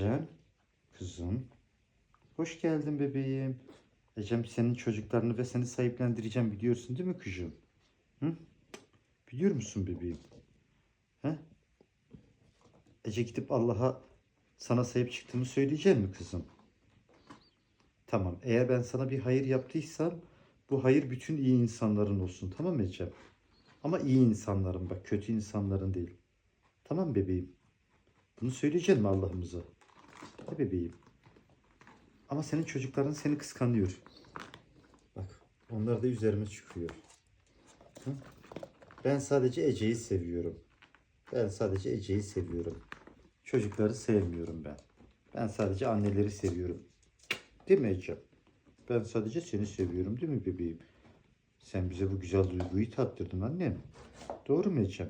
Ecem, kızım. Hoş geldin bebeğim. Ecem senin çocuklarını ve seni sahiplendireceğim biliyorsun değil mi kızım? Hı? Biliyor musun bebeğim? He? Ece gidip Allah'a sana sahip çıktığımı söyleyecek mi kızım? Tamam. Eğer ben sana bir hayır yaptıysam bu hayır bütün iyi insanların olsun. Tamam mı Ecem? Ama iyi insanların bak kötü insanların değil. Tamam bebeğim. Bunu söyleyecek mi Allah'ımıza? Ne bebeğim? Ama senin çocukların seni kıskanıyor. Bak onlar da üzerime çıkıyor. Hı? Ben sadece Ece'yi seviyorum. Ben sadece Ece'yi seviyorum. Çocukları sevmiyorum ben. Ben sadece anneleri seviyorum. Değil mi Ece? Ben sadece seni seviyorum değil mi bebeğim? Sen bize bu güzel duyguyu tattırdın annem. Doğru mu Ece?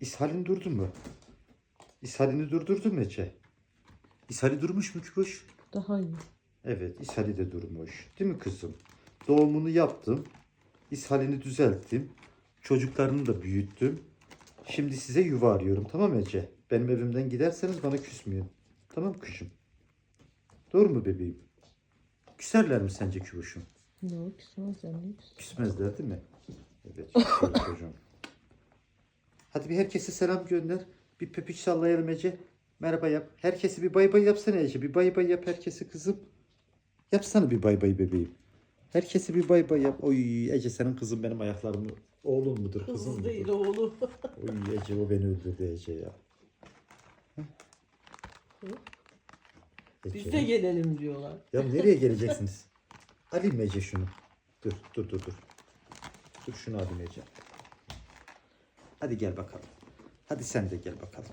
İshalin durdu mu? İshalini durdurdun mu Ece? İshali durmuş mu Küboş? Daha iyi. Evet, ishali de durmuş. Değil mi kızım? Doğumunu yaptım. İshalini düzelttim. Çocuklarını da büyüttüm. Şimdi size yuva arıyorum. Tamam Ece? Benim evimden giderseniz bana küsmeyin. Tamam kızım. Doğru mu bebeğim? Küserler mi sence Küboş'um? Yok küsmez anne. Küsmezler değil mi? Evet, çocuğum. Hadi bir herkese selam gönder. Bir pöpüç sallayalım Ece. Merhaba yap. Herkese bir bay bay yapsana Ece. Bir bay bay yap herkese kızım. Yapsana bir bay bay bebeğim. Herkese bir bay bay yap. Oy Ece senin kızın benim ayaklarımı. Oğlun mudur kızın Kız değil oğlu. Oy Ece o beni öldürdü Ece ya. Biz Ece. de gelelim diyorlar. Ya nereye geleceksiniz? Alayım Ece şunu? Dur, dur, dur, dur. Dur şunu alayım Ece. Hadi gel bakalım. Hadi sen de gel bakalım.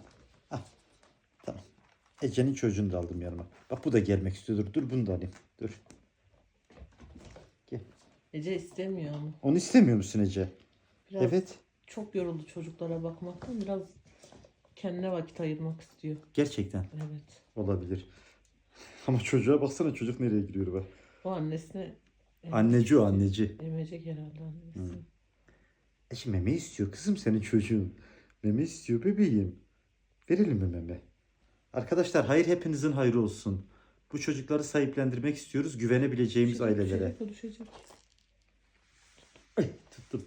Ece'nin çocuğunu da aldım yanıma. Bak bu da gelmek istiyor. Dur, dur bunu da alayım. Dur. Gel. Ece istemiyor ama. Onu istemiyor musun Ece? Biraz Evet. çok yoruldu çocuklara bakmaktan. Biraz kendine vakit ayırmak istiyor. Gerçekten Evet. olabilir. Ama çocuğa baksana çocuk nereye giriyor bak. O annesine Anneci o anneci. emecek herhalde annesi. Ece meme istiyor kızım senin çocuğun. Meme istiyor bebeğim. Verelim mi meme? Arkadaşlar hayır hepinizin hayrı olsun. Bu çocukları sahiplendirmek istiyoruz güvenebileceğimiz Düşecek, ailelere. düşecek, o düşecek. Ay tuttum.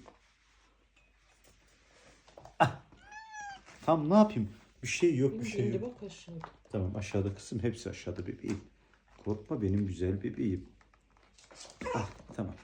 Ah. Tamam ne yapayım? Bir şey yok bir şey yok. bak aşağıda. Tamam aşağıda kızım hepsi aşağıda bebeğim. Korkma benim güzel bebeğim. Ah tamam.